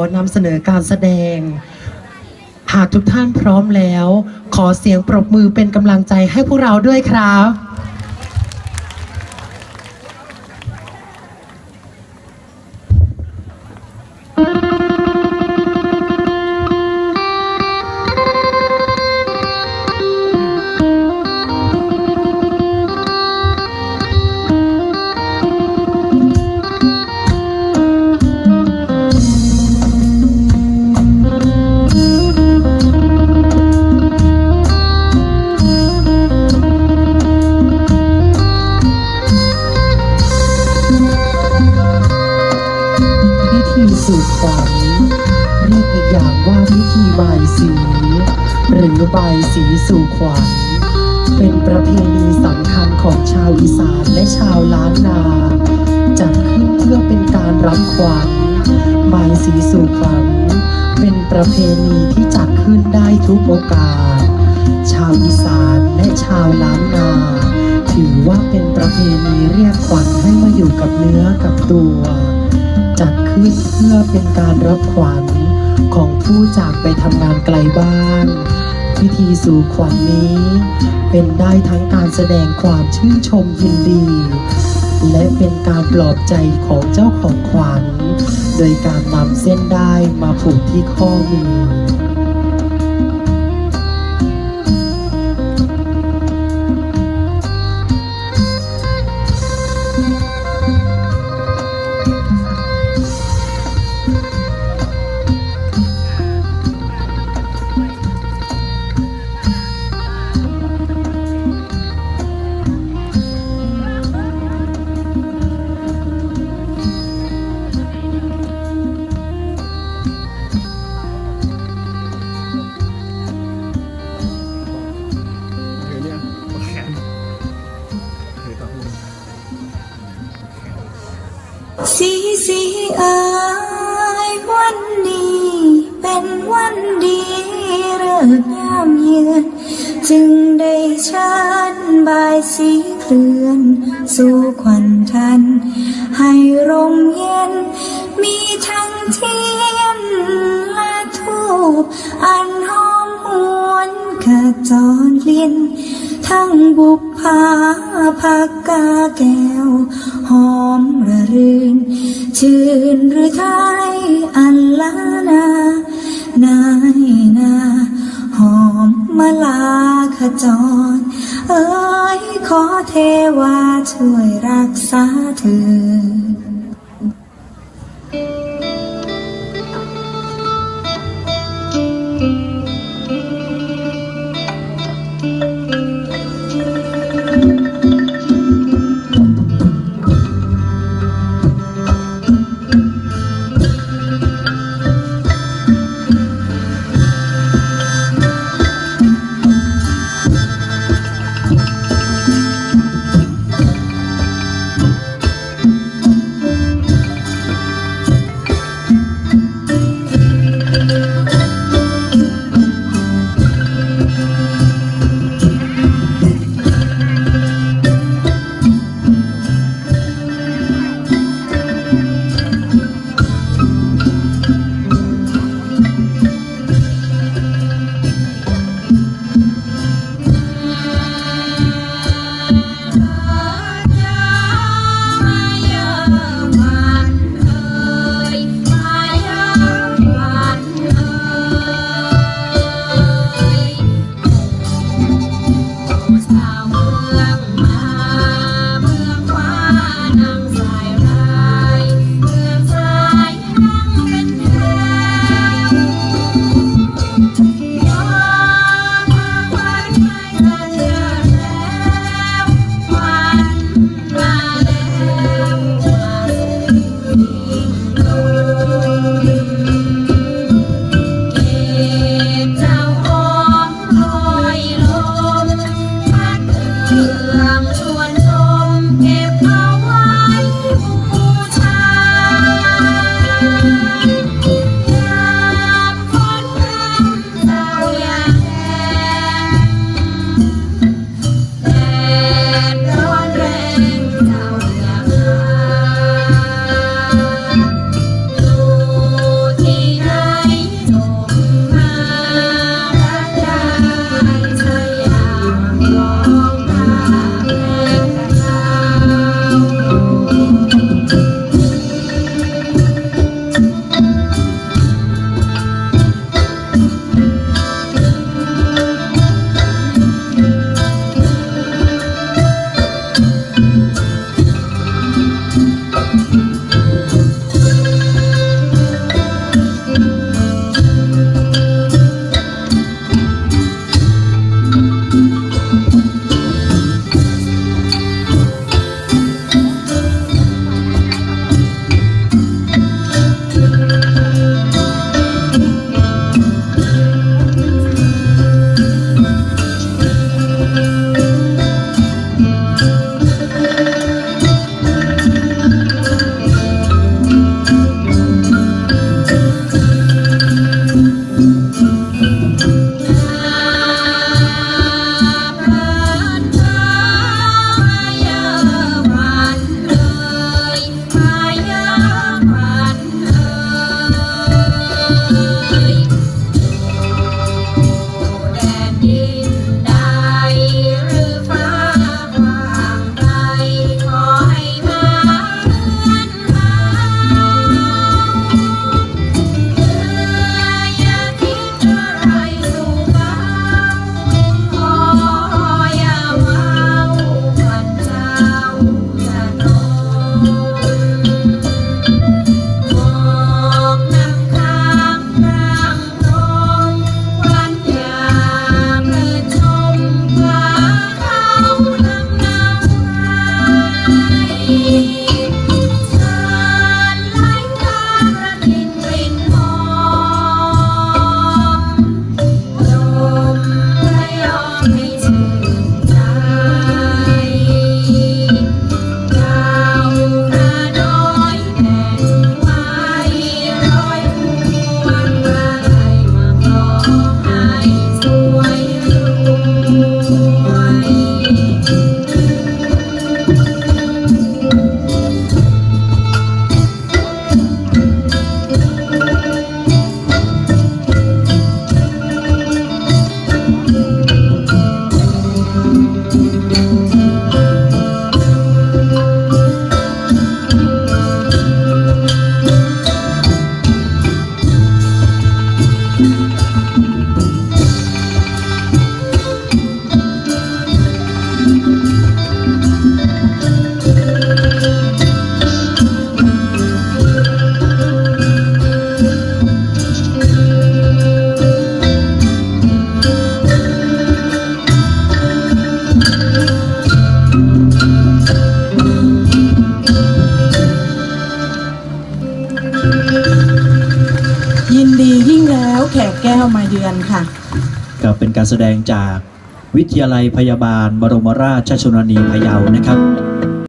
อนำเสนอการแสดง หากทุกท่านพร้อมแล้ว ขอเสียงปรบมือเป็นกำลังใจให้พวกเราด้วยครับ บายสี หรือบายสีสู่ขวัญเป็นประเพณีสำคัญของชาวอีสานและชาวล้านนาจัดขึ้นเพื่อเป็นการรับขวัญบายสีสู่ขวัญเป็นประเพณีที่จัดขึ้นได้ทุกโอกาส ชาวอีสานและชาวล้านนาถือว่าเป็นประเพณีเรียกขวัญให้มาอยู่กับเนื้อกับตัว จัดขึ้นเพื่อเป็นการรับขวัญ ของผู้จากไปทำงานไกลบ้านพิธีสู่ขวัญนี้ เป็นได้ทั้งการแสดงความชื่นชมยินดี และเป็นการปลอบใจของเจ้าของขวัญ โดยการนำเส้นได้มาผูกที่ข้อมือถือ สีสีเอ่ยวันนี้ เป็นวันดีเริกงามเยือนจึงได้ชิญบายสีเคลื่อน สู่ขวัญทัน ให้ร่มเย็น มีทั้งเทียนและทูปอันหอมหวนขจรเลียน ทั้งบุพภาภากาแก้ว หอมระรื่น ชื่นหรือไทยอันลานานายนา หอมมาลาขจร เอ้ยขอเทวาช่วยรักษาเธอ วมาเยือนค่ะก็เป็นการแสดงจากวิทยาลัยพยาบาลบรมราชชนนีพะเยานะครับ